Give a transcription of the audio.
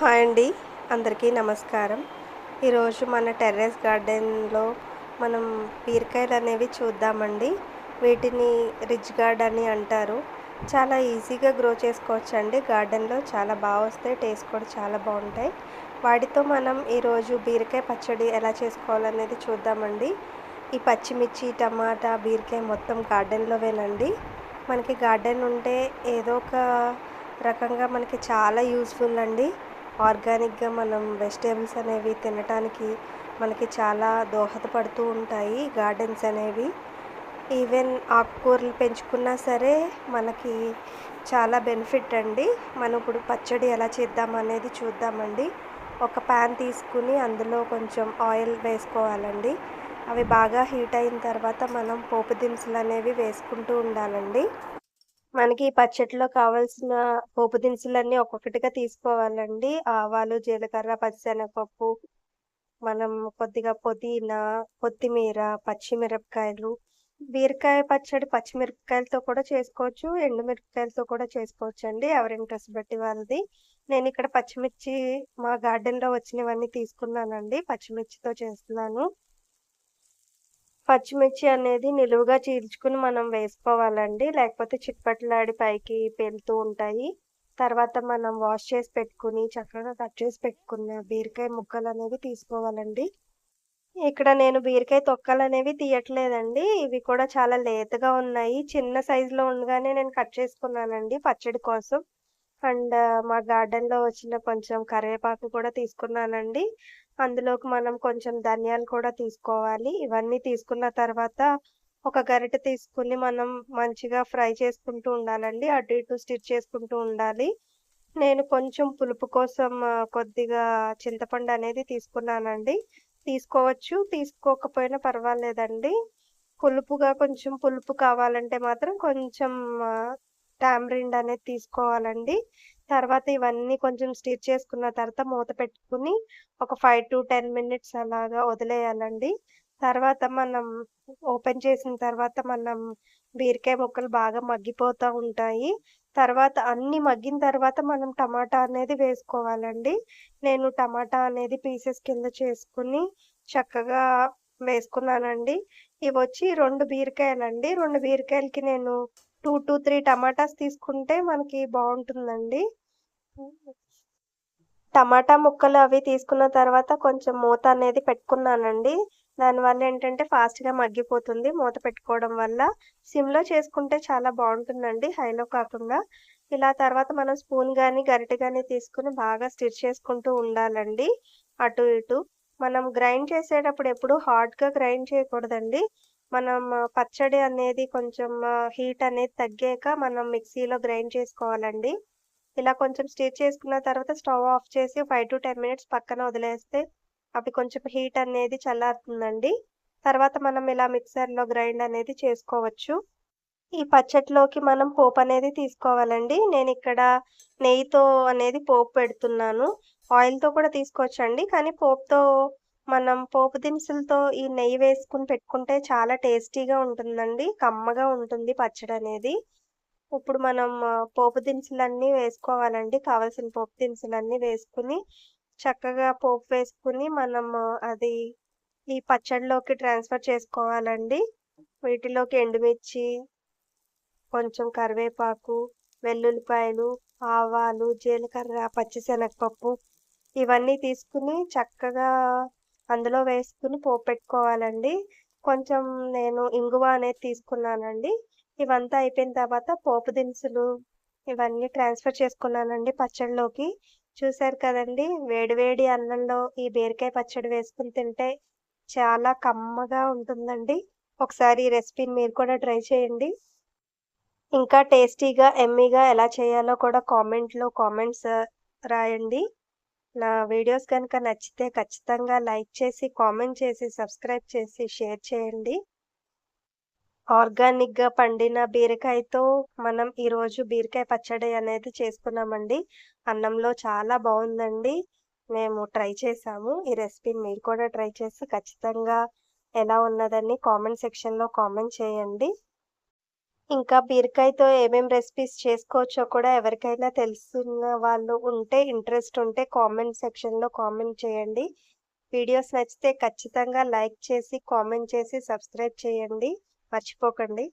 Hi అండి అందరికీ నమస్కారం. ఈరోజు మన టెర్రస్ గార్డెన్లో మనం బీరకాయలు అనేవి చూద్దామండి. వీటిని రిచ్ గార్డ్ అని అంటారు. చాలా ఈజీగా గ్రో చేసుకోవచ్చు అండి గార్డెన్లో చాలా బాగా వస్తాయి టేస్ట్ కూడా చాలా బాగుంటాయి. వాటితో మనం ఈరోజు బీరకాయ పచ్చడి ఎలా చేసుకోవాలనేది చూద్దామండి. ఈ పచ్చిమిర్చి టమాటా బీరకాయ మొత్తం గార్డెన్లోవేనండి. మనకి గార్డెన్ ఉంటే ఏదో ఒక రకంగా మనకి చాలా యూస్ఫుల్ అండి. ఆర్గానిక్గా మనం వెజిటేబుల్స్ అనేవి తినటానికి మనకి చాలా దోహదపడుతూ ఉంటాయి గార్డెన్స్ అనేవి. ఈవెన్ ఆకుకూరలు పెంచుకున్నా సరే మనకి చాలా బెనిఫిట్ అండి. మనం ఇప్పుడు పచ్చడి ఎలా చేద్దాం అనేది చూద్దామండి. ఒక ప్యాన్ తీసుకుని అందులో కొంచెం ఆయిల్ వేసుకోవాలండి. అవి బాగా హీట్ అయిన తర్వాత మనం పోపు దినుసులు అనేవి వేసుకుంటూ ఉండాలండి. మనకి ఈ పచ్చడిలో కావాల్సిన పోపు దినుసులన్నీ ఒక్కొక్కటిగా తీసుకోవాలండి. ఆవాలు జీలకర్ర పచ్చిశనగపప్పు మనం కొద్దిగా పుదీనా కొత్తిమీర పచ్చిమిరపకాయలు బీరకాయ పచ్చడి పచ్చిమిరపకాయలతో కూడా చేసుకోవచ్చు ఎండుమిరపకాయలతో కూడా చేసుకోవచ్చు అండి ఎవరి ఇంట్రెస్ట్ బట్టి వాళ్ళది. నేను ఇక్కడ పచ్చిమిర్చి మా గార్డెన్లో వచ్చినవన్నీ తీసుకున్నానండి. పచ్చిమిర్చితో చేస్తున్నాను. పచ్చిమిర్చి అనేది నిలువుగా చీల్చుకుని మనం వేసుకోవాలండి. లేకపోతే చిట్పట్లాడి పైకి పెళ్తూ ఉంటాయి. తర్వాత మనం వాష్ చేసి పెట్టుకుని చక్కగా కట్ చేసి పెట్టుకున్న బీరకాయ ముక్కలు అనేవి తీసుకోవాలండి. ఇక్కడ నేను బీరకాయ తొక్కలు అనేవి తీయట్లేదండి. ఇవి కూడా చాలా లేతగా ఉన్నాయి. చిన్న సైజులో ఉండగానే నేను కట్ చేసుకున్నానండి పచ్చడి కోసం. అండ్ మా గార్డెన్లో వచ్చిన కొంచెం కరివేపాకు కూడా తీసుకున్నానండి. అందులోకి మనం కొంచెం ధనియాలు కూడా తీసుకోవాలి. ఇవన్నీ తీసుకున్న తర్వాత ఒక గరిటె తీసుకుని మనం మంచిగా ఫ్రై చేసుకుంటూ ఉండాలండి. అటు ఇటు స్టిచ్ చేసుకుంటూ ఉండాలి. నేను కొంచెం పులుపు కోసం కొద్దిగా చింతపండు అనేది తీసుకున్నానండి. తీసుకోవచ్చు. తీసుకోకపోయినా పర్వాలేదండి. పులుపుగా కొంచెం పులుపు కావాలంటే మాత్రం కొంచెం టామరిండ్ అనేది తీసుకోవాలండి. తర్వాత ఇవన్నీ కొంచెం స్టిచ్ చేసుకున్న తర్వాత మూత పెట్టుకుని ఒక ఫైవ్ టు టెన్ మినిట్స్ అలాగా వదిలేయాలండి. తర్వాత మనం ఓపెన్ చేసిన తర్వాత మనం బీరకాయ ముక్కలు బాగా మగ్గిపోతూ ఉంటాయి. తర్వాత అన్ని మగ్గిన తర్వాత మనం టమాటా అనేది వేసుకోవాలండి. నేను టమాటా అనేది పీసెస్ కింద చేసుకుని చక్కగా వేసుకున్నానండి. ఇవి వచ్చి రెండు బీరకాయలండి. రెండు బీరకాయలకి నేను టూ టు త్రీ టమాటాస్ తీసుకుంటే మనకి బాగుంటుందండి. టమాటా ముక్కలు అవి తీసుకున్న తర్వాత కొంచెం మూత అనేది పెట్టుకున్నానండి. దానివల్ల ఏంటంటే ఫాస్ట్గా మగ్గిపోతుంది మూత పెట్టుకోవడం వల్ల. సిమ్లో చేసుకుంటే చాలా బాగుంటుందండి హైలో కాకుండా. ఇలా తర్వాత మనం స్పూన్ కానీ గరిటె కానీ తీసుకుని బాగా స్టిచ్ చేసుకుంటూ ఉండాలండి. అటు ఇటు. మనం గ్రైండ్ చేసేటప్పుడు ఎప్పుడు హార్డ్గా గ్రైండ్ చేయకూడదండి. మనం పచ్చడి అనేది కొంచెం హీట్ అనేది తగ్గాక మనం మిక్సీలో గ్రైండ్ చేసుకోవాలండి. ఇలా కొంచెం స్టిచ్ చేసుకున్న తర్వాత స్టవ్ ఆఫ్ చేసి ఫైవ్ టు టెన్ మినిట్స్ పక్కన వదిలేస్తే అవి కొంచెం హీట్ అనేది చల్లారుతుందండి. తర్వాత మనం ఇలా మిక్సర్లో గ్రైండ్ అనేది చేసుకోవచ్చు. ఈ పచ్చట్లోకి మనం పోపు అనేది తీసుకోవాలండి. నేను ఇక్కడ నెయ్యితో అనేది పోపు పెడుతున్నాను. ఆయిల్తో కూడా తీసుకోవచ్చండి. కానీ పోపుతో మనం పోపు దినుసులతో ఈ నెయ్యి వేసుకుని పెట్టుకుంటే చాలా టేస్టీగా ఉంటుందండి. కమ్మగా ఉంటుంది పచ్చడి అనేది ఇప్పుడు మనం పోపు దినుసులన్నీ వేసుకోవాలండి. కావాల్సిన పోపు దినుసులన్నీ వేసుకుని చక్కగా పోపు వేసుకుని మనం అది ఈ పచ్చడిలోకి ట్రాన్స్ఫర్ చేసుకోవాలండి. వీటిలోకి ఎండుమిర్చి కొంచెం కరివేపాకు వెల్లుల్లిపాయలు ఆవాలు జీలకర్ర పచ్చిశనగపప్పు ఇవన్నీ తీసుకుని చక్కగా అందులో వేసుకుని పోపు పెట్టుకోవాలండి కొంచెం నేను ఇంగువ అనేది తీసుకున్నానండి. ఇవంతా అయిపోయిన తర్వాత పోపు దినుసులు ఇవన్నీ ట్రాన్స్ఫర్ చేసుకున్నానండి పచ్చడిలోకి చూసారు కదండి వేడివేడి అన్నంలో ఈ బీరకాయ పచ్చడి వేసుకుని తింటే చాలా కమ్మగా ఉంటుందండి. ఒకసారి ఈ రెసిపీని మీరు కూడా ట్రై చేయండి. ఇంకా టేస్టీగా ఎమ్మీగా ఎలా చేయాలో కూడా కామెంట్లో కామెంట్స్ రాయండి. నా వీడియోస్ కనుక నచ్చితే ఖచ్చితంగా లైక్ చేసి కామెంట్ చేసి సబ్స్క్రైబ్ చేసి షేర్ చేయండి. ఆర్గానిక్గా పండిన బీరకాయతో మనం ఈరోజు బీరకాయ పచ్చడి అనేది చేసుకున్నామండి. అన్నంలో చాలా బాగుందండి. మేము ట్రై చేసాము. ఈ రెసిపీని మీరు కూడా ట్రై చేసి ఖచ్చితంగా ఎలా ఉన్నదని కామెంట్ సెక్షన్లో కామెంట్ చేయండి. ఇంకా బీరకాయతో ఏమేం రెసిపీస్ చేసుకోవచ్చో కూడా ఎవరికైనా తెలిసిన వాళ్ళు ఉంటే ఇంట్రెస్ట్ ఉంటే కామెంట్ సెక్షన్‌లో కామెంట్ చేయండి. వీడియోస్ నచ్చితే ఖచ్చితంగా లైక్ చేసి, కామెంట్ చేసి, సబ్స్క్రైబ్ చేయండి. మర్చిపోకండి.